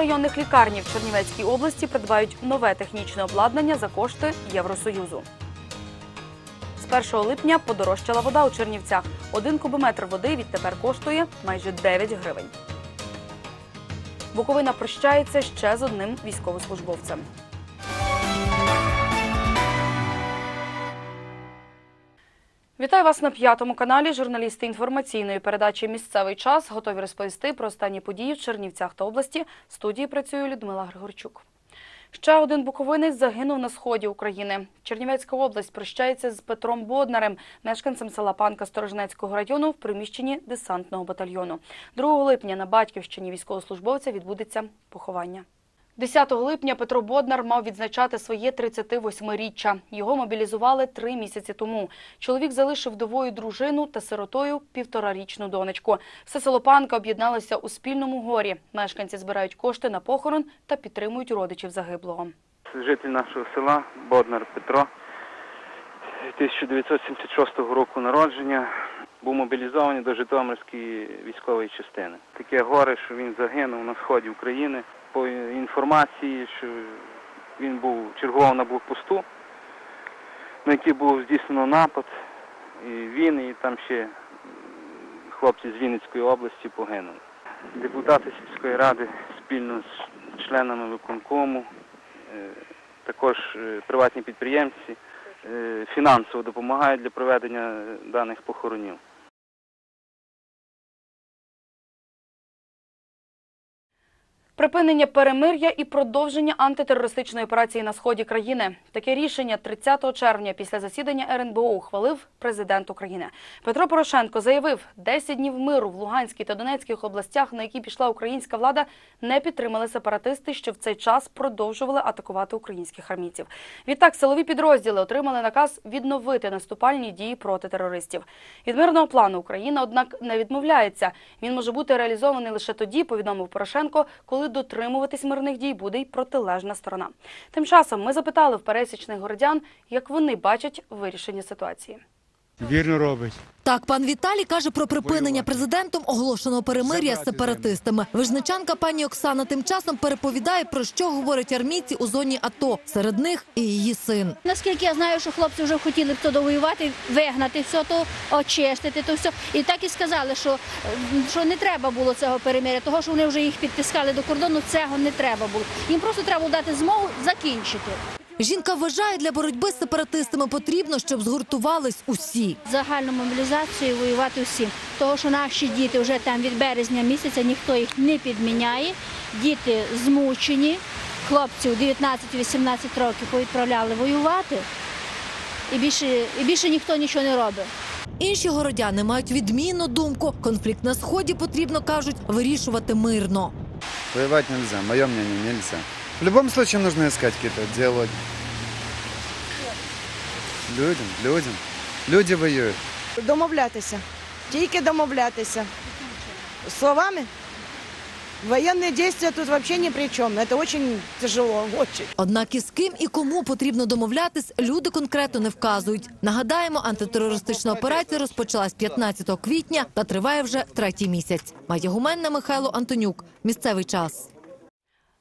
районних лікарні в Чернівецькій області придбають нове технічне обладнання за кошти Євросоюзу. З 1 липня подорожчала вода у Чернівцях. Один кубометр води відтепер коштує майже 9 гривень. Буковина прощається ще з одним військовослужбовцем. Вітаю вас на п'ятому каналі. Журналісти інформаційної передачі Місцевий час готові розповісти про останні події в Чернівцях та області. В студії працює Людмила Григорчук. Ще один буковинець загинув на сході України. Чернівецька область прощається з Петром Боднарем, мешканцем села Панка Сторожнецького району в приміщенні десантного батальйону. 2 липня на батьківщині військовослужбовця відбудеться поховання. 10 липня Петро Боднар мав відзначати своє 38-річчя. Його мобілізували три місяці тому. Чоловік залишив вдовою дружину та сиротою півторарічну донечку. Все село Панка об'єдналося у спільному горі. Мешканці збирають кошти на похорон та підтримують родичів загиблого. житель нашого села Боднар Петро, 1976 року народження, був мобілізований до Житомирської військової частини. Таке горе, що він загинув на сході України. По інформації, що він був чергував на блокпосту, на який було здійснено напад, і він і там ще хлопці з Вінницької області загинули. Депутати сільської ради спільно з членами виконкому Е, також е, приватні підприємці е, фінансово допомагають для проведення даних похоронів. Припинення перемир'я і продовження антитерористичної операції на сході країни. Таке рішення 30 червня після засідання РНБО ухвалив президент України. Петро Порошенко заявив, 10 днів миру в Луганській та Донецьких областях, на які пішла українська влада, не підтримали сепаратисти, що в цей час продовжували атакувати українських армійців. Відтак силові підрозділи отримали наказ відновити наступальні дії проти терористів. Від мирного плану Україна, однак, не відмовляється. Він може бути реалізований лише тоді, повідомив Порошенко, коли дотримуватись мирних дій буде й протилежна сторона. Тим часом ми запитали в пересічних городян, як вони бачать вирішення ситуації. Вірно робить. Так, пан Віталій каже про припинення президентом оголошеного перемир'я з сепаратистами. Вижничанка пані Оксана тим часом переповідає про що говорять армійці у зоні АТО. Серед них і її син. Наскільки я знаю, що хлопці вже хотіли б то довоювати, вигнати все то, очистити то все. І так і сказали, що, що не треба було цього перемиря, того що вони вже їх підтискали до кордону, цього не треба було. Їм просто треба було дати змогу закінчити. Жінка вважає, для боротьби з сепаратистами потрібно, щоб згуртувались усі. Загальну мобілізацію воювати всім. Того, що наші діти вже там від березня місяця ніхто їх не підміняє. Діти змучені, хлопців 19-18 років повідправляли воювати. І більше, і більше ніхто нічого не робить. Інші городяни мають відмінну думку. Конфлікт на сході потрібно кажуть вирішувати мирно. Воевать нельзя, мое мнение, нельзя. В любом случае нужно искать какие-то диалоги. Людям, людям. Люди воюют. Домовлятися. Тільки домовлятися. Словами? Военные действия тут вообще ни при чем. Это очень тяжело, очень. Однак із ким і кому потрібно домовлятись, люди конкретно не вказують. Нагадаємо, антитерористична операція розпочалась 15 квітня та триває вже третій місяць. Має гуменна Михайло Антонюк. Місцевий час.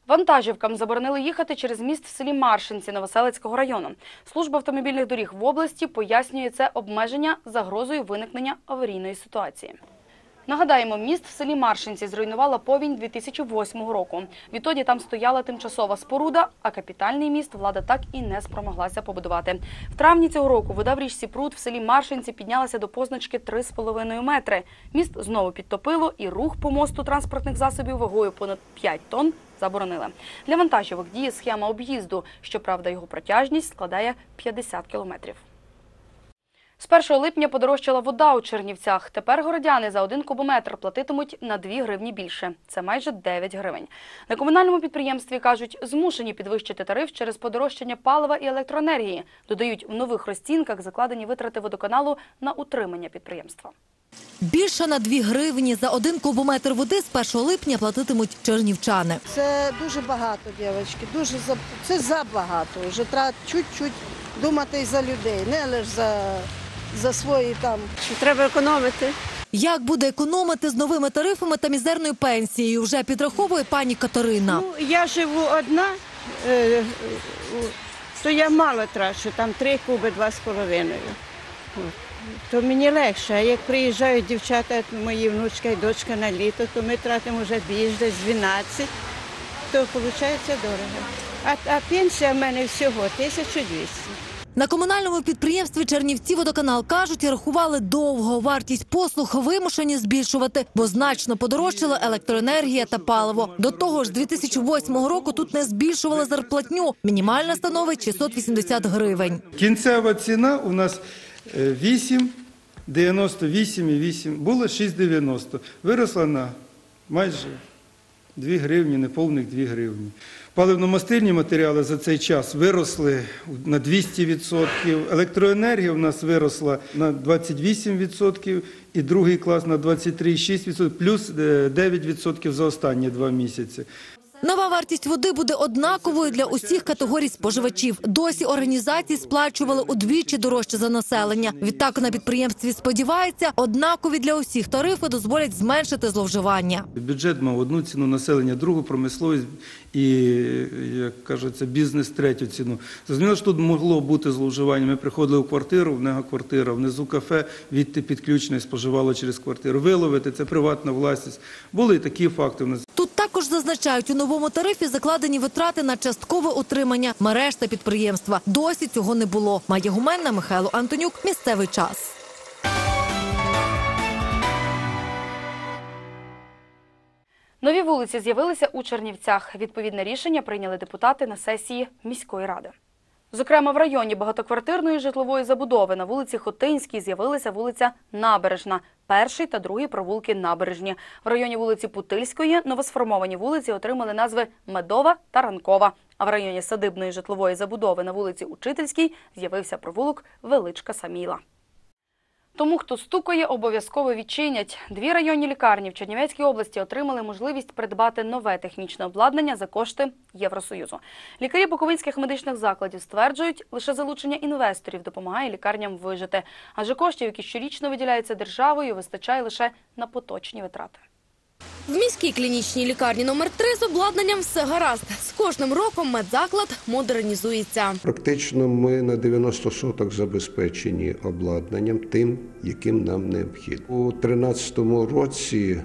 Вантажівкам заборонили їхати через міст в селі Маршинці Новоселицького району. Служба автомобільних доріг в області пояснює це обмеження загрозою виникнення аварійної ситуації. Нагадаємо, міст в селі Маршинці зруйнувала повінь 2008 року. Відтоді там стояла тимчасова споруда, а капітальний міст влада так і не спромоглася побудувати. В травні цього року вода в річці Пруд в селі Маршинці піднялася до позначки 3,5 метри. Міст знову підтопило і рух по мосту транспортних засобів вагою понад 5 тонн заборонили. Для вантажівок діє схема об'їзду. Щоправда, його протяжність складає 50 кілометрів. З 1 липня подорожчала вода у Чернівцях. Тепер городяни за один кубометр платитимуть на 2 гривні більше. Це майже 9 гривень. На комунальному підприємстві кажуть, змушені підвищити тариф через подорожчання палива і електроенергії. Додають, в нових розцінках закладені витрати водоканалу на утримання підприємства. Більше на 2 гривні за один кубометр води з 1 липня платитимуть чернівчани. Це дуже багато, дівчатки. Дуже за це забагато. Вже треба чуть-чуть думати і за людей, не лише за, за свої там. Що треба економити. Як буде економити з новими тарифами та мізерною пенсією, вже підраховує пані Катерина. Ну, я живу одна, е, е, то я мало трачу, там три куби, два з половиною. То мені легше. А як приїжджають дівчата, мої внучка і дочка на літо, то ми тратимо вже більш десь 12, то виходить дорого. А, а пенсія в мене всього 1200. На комунальному підприємстві Чернівці водоканал кажуть, рахували довго. Вартість послуг вимушені збільшувати, бо значно подорожчала електроенергія та паливо. До того ж, з 2008 року тут не збільшували зарплатню. Мінімальна становить 680 гривень. Кінцева ціна у нас е, 8,98,8. Було 6,90. Виросла на майже 2 гривні, неповних 2 гривні. Паливно-мастильні матеріали за цей час виросли на 200%. Електроенергія у нас виросла на 28% і другий клас на 23,6%, плюс е, 9% за останні два місяці. Нова вартість води буде однаковою для усіх категорій споживачів. Досі організації сплачували удвічі дорожче за населення. Відтак на підприємстві сподівається, однакові для усіх тарифи дозволять зменшити зловживання. Бюджет мав одну ціну населення, другу промисловість і, як кажеться, бізнес третю ціну. Зрозуміло, що тут могло бути зловживання. Ми приходили в квартиру, в нього квартира, внизу кафе, відти підключено і споживало через квартиру. Виловити це приватна власність. Були і такі факти. У нас Тут зазначають, у новому тарифі закладені витрати на часткове утримання мереж та підприємства. Досі цього не було. Має гуменна Михайло Антонюк. Місцевий час. Нові вулиці з'явилися у Чернівцях. Відповідне рішення прийняли депутати на сесії міської ради. Зокрема, в районі багатоквартирної житлової забудови на вулиці Хотинській з'явилася вулиця Набережна, перший та другий провулки Набережні. В районі вулиці Путильської новосформовані вулиці отримали назви Медова та Ранкова. А в районі садибної житлової забудови на вулиці Учительській з'явився провулок Величка Саміла. Тому, хто стукає, обов'язково відчинять. Дві районні лікарні в Чернівецькій області отримали можливість придбати нове технічне обладнання за кошти Євросоюзу. Лікарі буковинських медичних закладів стверджують, лише залучення інвесторів допомагає лікарням вижити, адже коштів, які щорічно виділяються державою, вистачає лише на поточні витрати. В міській клінічній лікарні номер 3 з обладнанням все гаразд. З кожним роком медзаклад модернізується. Практично ми на 90 соток забезпечені обладнанням тим, яким нам необхідно. У 2013 році,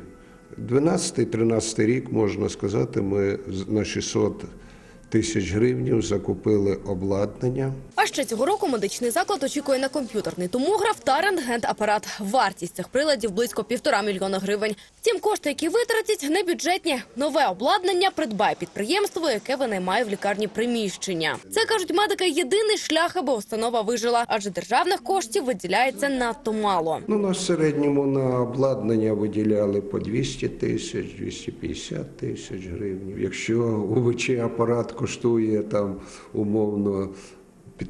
12-13 рік, можна сказати, ми на 600 тисяч гривень закупили обладнання. А ще цього року медичний заклад очікує на комп'ютерний томограф та рентген-апарат. Вартість цих приладів близько півтора мільйона гривень. Втім, кошти, які витратять, не бюджетні. Нове обладнання придбає підприємство, яке винаймає в лікарні приміщення. Це кажуть медики. Єдиний шлях, аби установа вижила, адже державних коштів виділяється надто мало. Ну, на середньому на обладнання виділяли по 200 тисяч, 250 тисяч гривень. Якщо УВЧ апарат коштує там умовно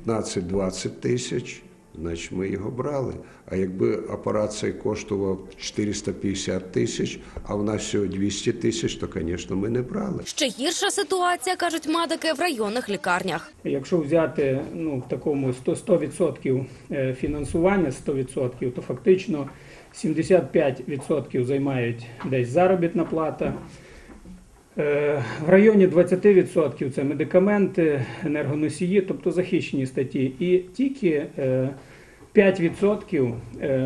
15-20 тисяч, значить ми його брали. А якби апарат цей коштував 450 тисяч, а в нас всього 200 тисяч, то, звісно, ми не брали. Ще гірша ситуація, кажуть медики, в районних лікарнях. Якщо взяти ну, в такому 100%, 100% е, фінансування 100%, то фактично 75% займають десь заробітна плата. Е, В районі 20% це медикаменти, енергоносії, тобто захищені статті. І тільки е, 5% е,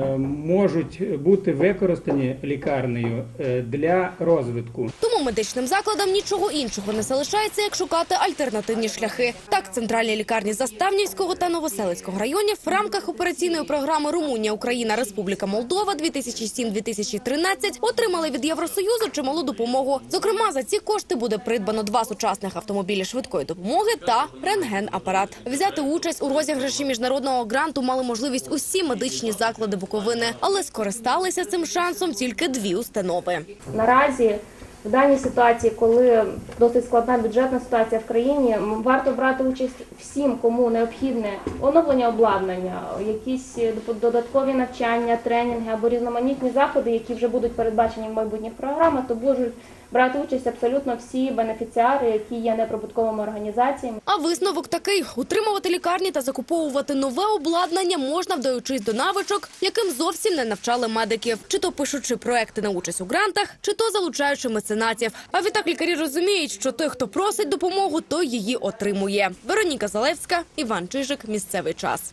можуть бути використані лікарнею е, для розвитку. Тому медичним закладам нічого іншого не залишається, як шукати альтернативні шляхи. Так, центральні лікарні Заставнівського та Новоселицького районів в рамках операційної програми Румунія, Україна, Республіка Молдова 2007-2013 отримали від Євросоюзу чималу допомогу. Зокрема, за ці кошти буде придбано два сучасних автомобілі швидкої допомоги та рентген-апарат. Взяти участь у розіграші міжнародного гранту мали можливість усі медичні заклади Буковини, але скористалися цим шансом тільки дві установи. Наразі в даній ситуації, коли досить складна бюджетна ситуація в країні, варто брати участь всім, кому необхідне оновлення обладнання, якісь доп- додаткові навчання, тренінги або різноманітні заходи, які вже будуть передбачені в майбутніх програмах, то можуть брати участь абсолютно всі бенефіціари, які є неприбутковими організаціями. А висновок такий: утримувати лікарні та закуповувати нове обладнання можна, вдаючись до навичок, яким зовсім не навчали медиків, чи то пишучи проекти на участь у грантах, чи то залучаючи меценатів. А відтак лікарі розуміють, що той, хто просить допомогу, той її отримує. Вероніка Залевська, Іван Чижик. Місцевий час.